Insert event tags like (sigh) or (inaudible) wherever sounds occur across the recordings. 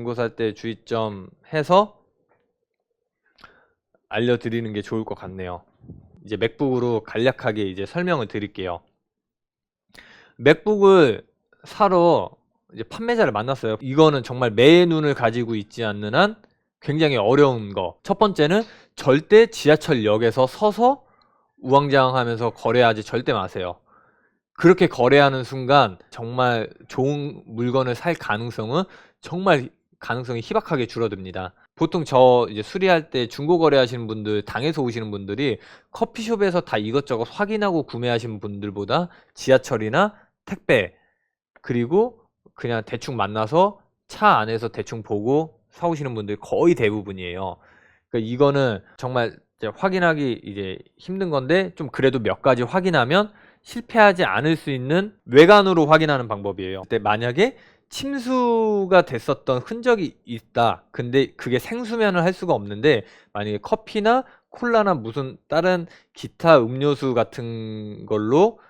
중고 살때 주의점 해서 알려드리는 게 좋을 것 같네요. 이제 맥북으로 간략하게 이제 설명을 드릴게요. 맥북을 사러 이제 판매자를 만났어요. 이거는 정말 매의 눈을 가지고 있지 않는 한 굉장히 어려운 거. 첫 번째는 절대 지하철역에서 서서 우왕좌왕하면서 거래하지 절대 마세요. 그렇게 거래하는 순간 정말 좋은 물건을 살 가능성은 정말 가능성이 희박하게 줄어듭니다. 보통 저 이제 수리할 때 중고 거래하시는 분들, 당에서 오시는 분들이 커피숍에서 다 이것저것 확인하고 구매하시는 분들보다 지하철이나 택배 그리고 그냥 대충 만나서 차 안에서 대충 보고 사오시는 분들이 거의 대부분이에요. 그러니까 이거는 정말 이제 확인하기 이제 힘든 건데 좀 그래도 몇 가지 확인하면 실패하지 않을 수 있는 외관으로 확인하는 방법이에요. 근데 만약에 침수가 됐었던 흔적이 있다. 근데 그게 생수면을 할 수가 없는데 만약에 커피나 콜라나 무슨 다른 기타 음료수 같은 걸로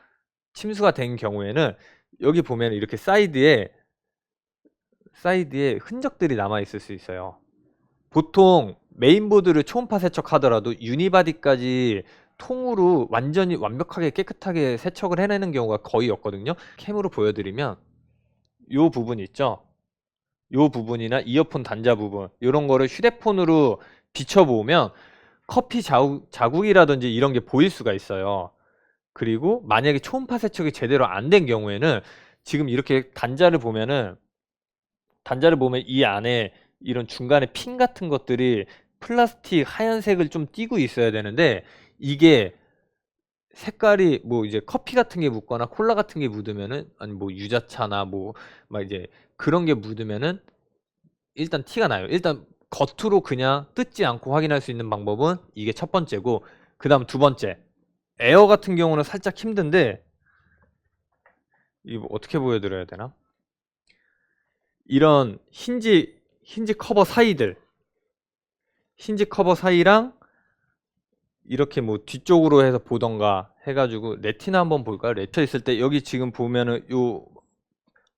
침수가 된 경우에는 여기 보면 이렇게 사이드에 사이드에 흔적들이 남아 있을 수 있어요. 보통 메인보드를 초음파 세척하더라도 유니바디까지 통으로 완전히 완벽하게 깨끗하게 세척을 해내는 경우가 거의 없거든요. 캠으로 보여드리면 요 부분 있죠? 요 부분이나 이어폰 단자 부분 이런 거를 휴대폰으로 비춰보면 커피 자국, 자국 이라든지 이런 게 보일 수가 있어요. 그리고 만약에 초음파 세척이 제대로 안 된 경우에는 지금 이렇게 단자를 보면은 단자를 보면 이 안에 이런 중간에 핀 같은 것들이 플라스틱 하얀색을 좀 띠고 있어야 되는데 이게 색깔이 뭐 이제 커피 같은 게 묻거나 콜라 같은 게 묻으면은 아니 뭐 유자차나 뭐 막 이제 그런 게 묻으면은 일단 티가 나요. 일단 겉으로 그냥 뜯지 않고 확인할 수 있는 방법은 이게 첫 번째고 그다음 두 번째 에어 같은 경우는 살짝 힘든데 이거 어떻게 보여드려야 되나? 이런 힌지 힌지 커버 사이들 힌지 커버 사이랑 이렇게 뭐 뒤쪽으로 해서 보던가 해가지고 레티나 한번 볼까요? 레티나 있을 때 여기 지금 보면은 요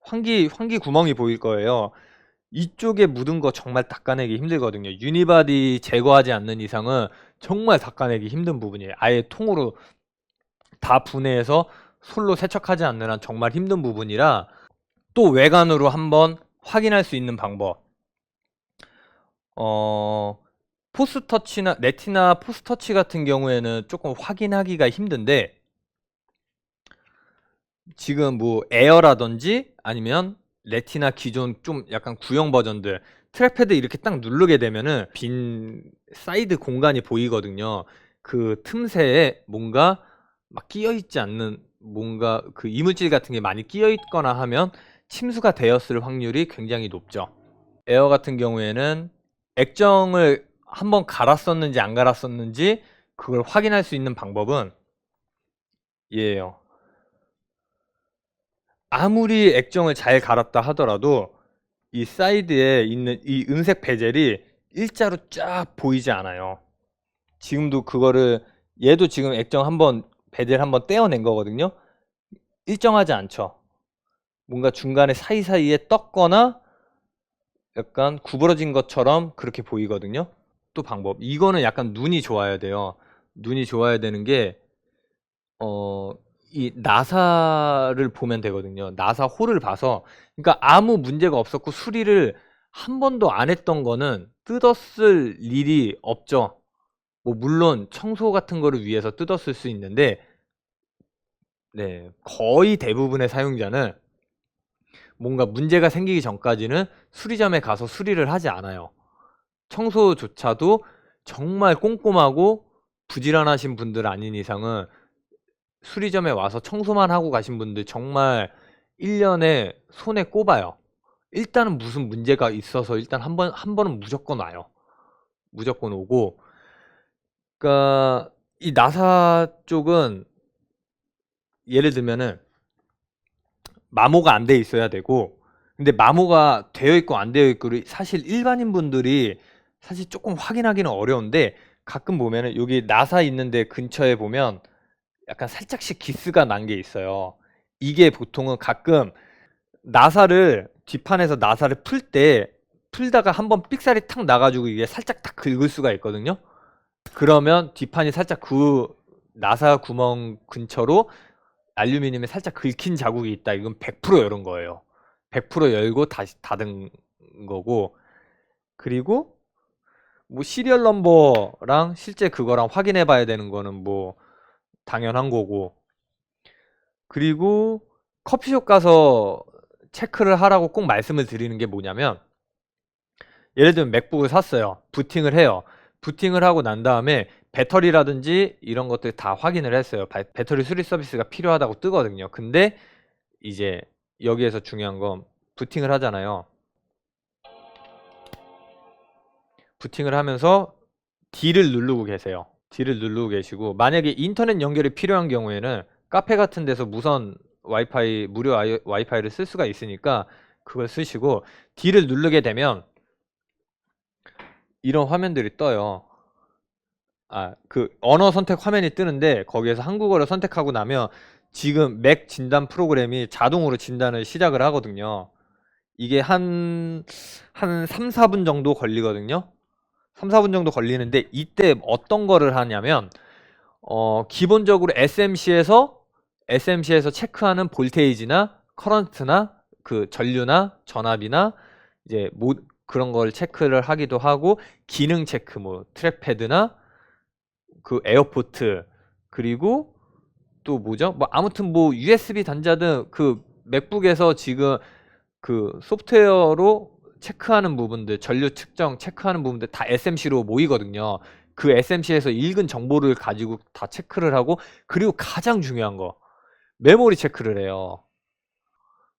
환기 환기 구멍이 보일 거예요. 이쪽에 묻은 거 정말 닦아내기 힘들거든요. 유니바디 제거하지 않는 이상은 정말 닦아내기 힘든 부분이에요. 아예 통으로 다 분해해서 솔로 세척하지 않는 한 정말 힘든 부분이라 또 외관으로 한번 확인할 수 있는 방법. 어, 포스터치나 레티나 포스터치 같은 경우에는 조금 확인하기가 힘든데 지금 뭐 에어라든지 아니면 레티나 기존 좀 약간 구형 버전들 트랙패드 이렇게 딱 누르게 되면은 빈 사이드 공간이 보이거든요. 그 틈새에 뭔가 막 끼어 있지 않는 뭔가 그 이물질 같은 게 많이 끼어 있거나 하면 침수가 되었을 확률이 굉장히 높죠. 에어 같은 경우에는 액정을 한번 갈았었는지 안 갈았었는지 그걸 확인할 수 있는 방법은 얘예요. 아무리 액정을 잘 갈았다 하더라도 이 사이드에 있는 이 은색 베젤이 일자로 쫙 보이지 않아요. 지금도 그거를 얘도 지금 액정 한번 베젤 한번 떼어낸 거거든요. 일정하지 않죠. 뭔가 중간에 사이사이에 떴거나 약간 구부러진 것처럼 그렇게 보이거든요. 또 방법. 이거는 약간 눈이 좋아야 돼요. 눈이 좋아야 되는 게, 어, 이 나사를 보면 되거든요. 나사 홀을 봐서. 그러니까 아무 문제가 없었고 수리를 한 번도 안 했던 거는 뜯었을 일이 없죠. 뭐, 물론 청소 같은 거를 위해서 뜯었을 수 있는데, 네, 거의 대부분의 사용자는 뭔가 문제가 생기기 전까지는 수리점에 가서 수리를 하지 않아요. 청소조차도 정말 꼼꼼하고 부지런하신 분들 아닌 이상은 수리점에 와서 청소만 하고 가신 분들 정말 1년에 손에 꼽아요. 일단은 무슨 문제가 있어서 일단 한 번, 한 번은 무조건 와요. 무조건 오고. 그니까, 이 나사 쪽은 예를 들면은 마모가 안 돼 있어야 되고 근데 마모가 되어 있고 안 되어 있고를 사실 일반인 분들이 사실 조금 확인하기는 어려운데 가끔 보면은 여기 나사 있는데 근처에 보면 약간 살짝씩 기스가 난 게 있어요. 이게 보통은 가끔 나사를 뒷판에서 나사를 풀 때 풀다가 한번 삑살이 탁 나가지고 이게 살짝 탁 긁을 수가 있거든요. 그러면 뒷판이 살짝 그 나사 구멍 근처로 알루미늄에 살짝 긁힌 자국이 있다. 이건 100% 열은 거예요. 100% 열고 다시 닫은 거고 그리고 뭐 시리얼 넘버랑 실제 그거랑 확인해 봐야 되는 거는 뭐 당연한 거고 그리고 커피숍 가서 체크를 하라고 꼭 말씀을 드리는 게 뭐냐면 예를 들면 맥북을 샀어요. 부팅을 해요. 부팅을 하고 난 다음에 배터리라든지 이런 것들 다 확인을 했어요. 바- 배터리 수리 서비스가 필요하다고 뜨거든요. 근데 이제 여기에서 중요한 건 부팅을 하잖아요. 부팅을 하면서 D를 누르고 계세요. D를 누르고 계시고 만약에 인터넷 연결이 필요한 경우에는 카페 같은 데서 무선 와이파이 무료 와이- 와이파이를 쓸 수가 있으니까 그걸 쓰시고 D를 누르게 되면 이런 화면들이 떠요. 아, 그 언어 선택 화면이 뜨는데 거기에서 한국어를 선택하고 나면 지금 맥 진단 프로그램이 자동으로 진단을 시작을 하거든요. 이게 한, 한 3, 4분 정도 걸리거든요. 3, 4분 정도 걸리는데 이때 어떤 거를 하냐면 어, 기본적으로 SMC에서 SMC에서 체크하는 볼테이지나 커런트나 그 전류나 전압이나 이제 뭐 그런 걸 체크를 하기도 하고 기능 체크 뭐 트랙패드나 그 에어포트 그리고 또 뭐죠? 뭐 아무튼 뭐 USB 단자등 그 맥북에서 지금 그 소프트웨어로 체크하는 부분들 전류 측정 체크하는 부분들 다 SMC로 모이거든요. 그 SMC에서 읽은 정보를 가지고 다 체크를 하고 그리고 가장 중요한 거 메모리 체크를 해요.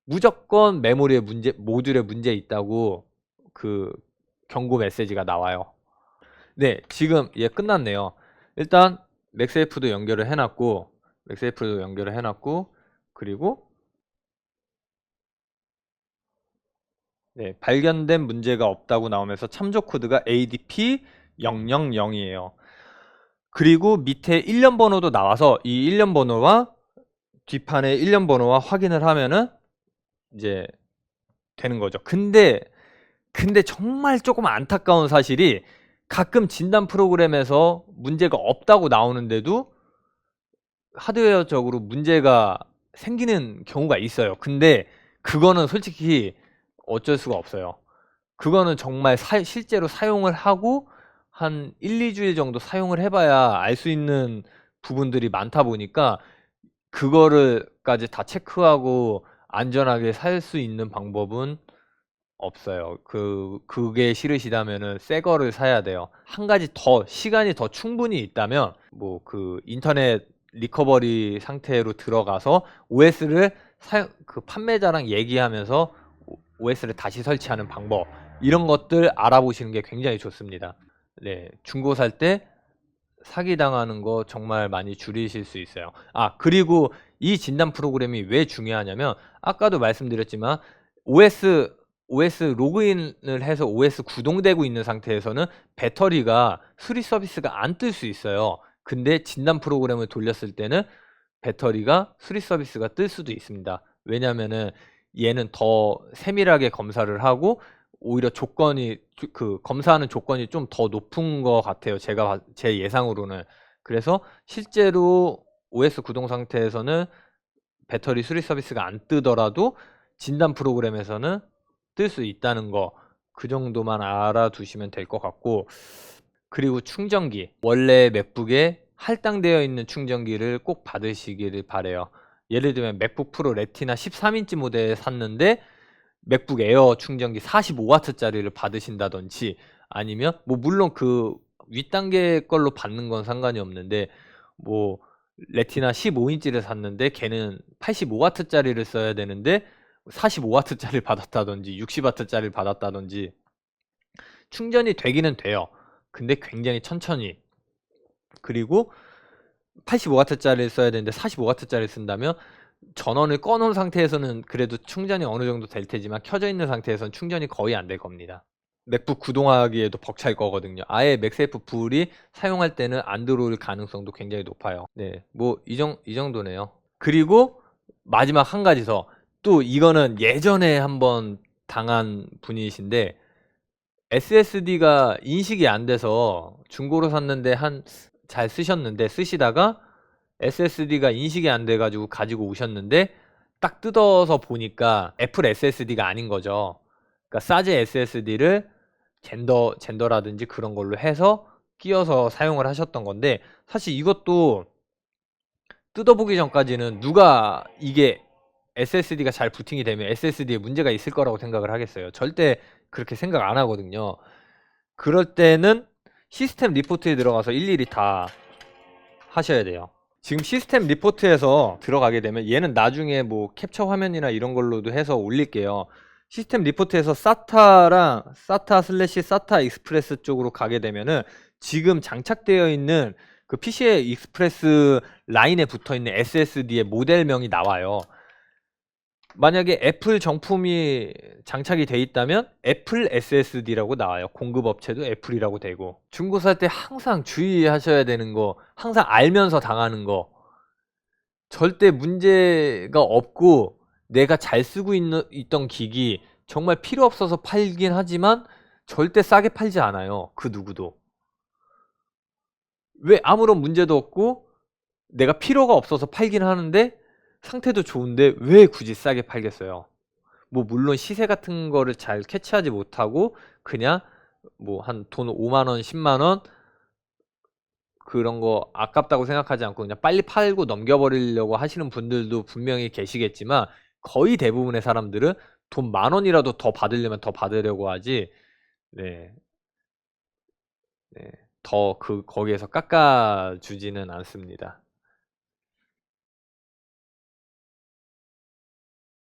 무조건 메모리에 문제 모듈에 문제 있다고 그 경고 메시지가 나와요. 네, 지금 얘 끝났네요. 일단 맥세이프도 연결을 해놨고 맥세이프도 연결을 해놨고 그리고 네, 발견된 문제가 없다고 나오면서 참조 코드가 ADP 000이에요. 그리고 밑에 1년 번호도 나와서 이 1년 번호와 뒷판의 1년 번호와 확인을 하면은 이제 되는 거죠. 근데 근데 정말 조금 안타까운 사실이 가끔 진단 프로그램에서 문제가 없다고 나오는데도 하드웨어적으로 문제가 생기는 경우가 있어요. 근데 그거는 솔직히 어쩔 수가 없어요. 그거는 정말 사- 실제로 사용을 하고 한 1, 2주일 정도 사용을 해봐야 알 수 있는 부분들이 많다 보니까 그거를까지 다 체크하고 안전하게 살 수 있는 방법은 없어요. 그 그게 싫으시다면은 새 거를 사야 돼요. 한 가지 더 시간이 더 충분히 있다면 뭐 그 인터넷 리커버리 상태로 들어가서 OS를 사용 그 판매자랑 얘기하면서 OS를 다시 설치하는 방법 이런 것들 알아보시는 게 굉장히 좋습니다. 네, 중고 살 때 사기 당하는 거 정말 많이 줄이실 수 있어요. 아, 그리고 이 진단 프로그램이 왜 중요하냐면 아까도 말씀드렸지만 OS OS 로그인을 해서 OS 구동되고 있는 상태에서는 배터리가 수리 서비스가 안 뜰 수 있어요. 근데 진단 프로그램을 돌렸을 때는 배터리가 수리 서비스가 뜰 수도 있습니다. 왜냐면은 얘는 더 세밀하게 검사를 하고 오히려 조건이 조- 그 검사하는 조건이 좀 더 높은 것 같아요. 제가 봐- 제 예상으로는 그래서 실제로 OS 구동 상태에서는 배터리 수리 서비스가 안 뜨더라도 진단 프로그램에서는 뜰 수 있다는 거 그 정도만 알아두시면 될 것 같고 그리고 충전기 원래 맥북에 할당되어 있는 충전기를 꼭 받으시기를 바래요. 예를 들면 맥북 프로 레티나 13인치 모델 샀는데 맥북 에어 충전기 45W짜리를 받으신다든지 아니면 뭐 물론 그 윗단계 걸로 받는 건 상관이 없는데 뭐 레티나 15인치를 샀는데 걔는 85W짜리를 써야 되는데 45W짜리를 (laughs) 받았다든지 60W짜리를 받았다든지 충전이 되기는 돼요. 근데 굉장히 천천히 그리고 85W짜리를 써야 되는데 45W짜리를 쓴다면 전원을 꺼놓은 상태에서는 그래도 충전이 어느 정도 될 테지만 켜져 있는 상태에서는 충전이 거의 안 될 겁니다. 맥북 구동하기에도 벅찰 거거든요. 아예 맥세이프 불이 사용할 때는 안 들어올 가능성도 굉장히 높아요. 네, 뭐이 정, 이 정도네요. 그리고 마지막 한 가지 더. 또 이거는 예전에 한번 당한 분이신데 SSD가 인식이 안 돼서 중고로 샀는데 한 잘 쓰셨는데 쓰시다가 SSD가 인식이 안 돼 가지고 가지고 오셨는데 딱 뜯어서 보니까 애플 SSD가 아닌 거죠. 그러니까 사제 SSD를 젠더 젠더라든지 그런 걸로 해서 끼워서 사용을 하셨던 건데 사실 이것도 뜯어보기 전까지는 누가 이게 SSD가 잘 부팅이 되면 SSD에 문제가 있을 거라고 생각을 하겠어요. 절대 그렇게 생각 안 하거든요. 그럴 때는 시스템 리포트에 들어가서 일일이 다 하셔야 돼요. 지금 시스템 리포트에서 들어가게 되면 얘는 나중에 뭐 캡처 화면이나 이런 걸로도 해서 올릴게요. 시스템 리포트에서 SATA랑 SATA 슬래시 SATA 익스프레스 쪽으로 가게 되면은 지금 장착되어 있는 그 PCI 익스프레스 라인에 붙어 있는 SSD의 모델명이 나와요. 만약에 애플 정품이 장착이 돼 있다면 애플 SSD라고 나와요. 공급 업체도 애플이라고 되고. 중고 살 때 항상 주의하셔야 되는 거, 항상 알면서 당하는 거. 절대 문제가 없고 내가 잘 쓰고 있는, 있던 기기 정말 필요 없어서 팔긴 하지만 절대 싸게 팔지 않아요. 그 누구도. 왜 아무런 문제도 없고 내가 필요가 없어서 팔긴 하는데 상태도 좋은데 왜 굳이 싸게 팔겠어요? 뭐 물론 시세 같은 거를 잘 캐치하지 못하고 그냥 뭐 한 돈 5만 원, 10만 원 그런 거 아깝다고 생각하지 않고 그냥 빨리 팔고 넘겨버리려고 하시는 분들도 분명히 계시겠지만 거의 대부분의 사람들은 돈 만 원이라도 더 받으려면 더 받으려고 하지 네. 네. 더 그 거기에서 깎아 주지는 않습니다.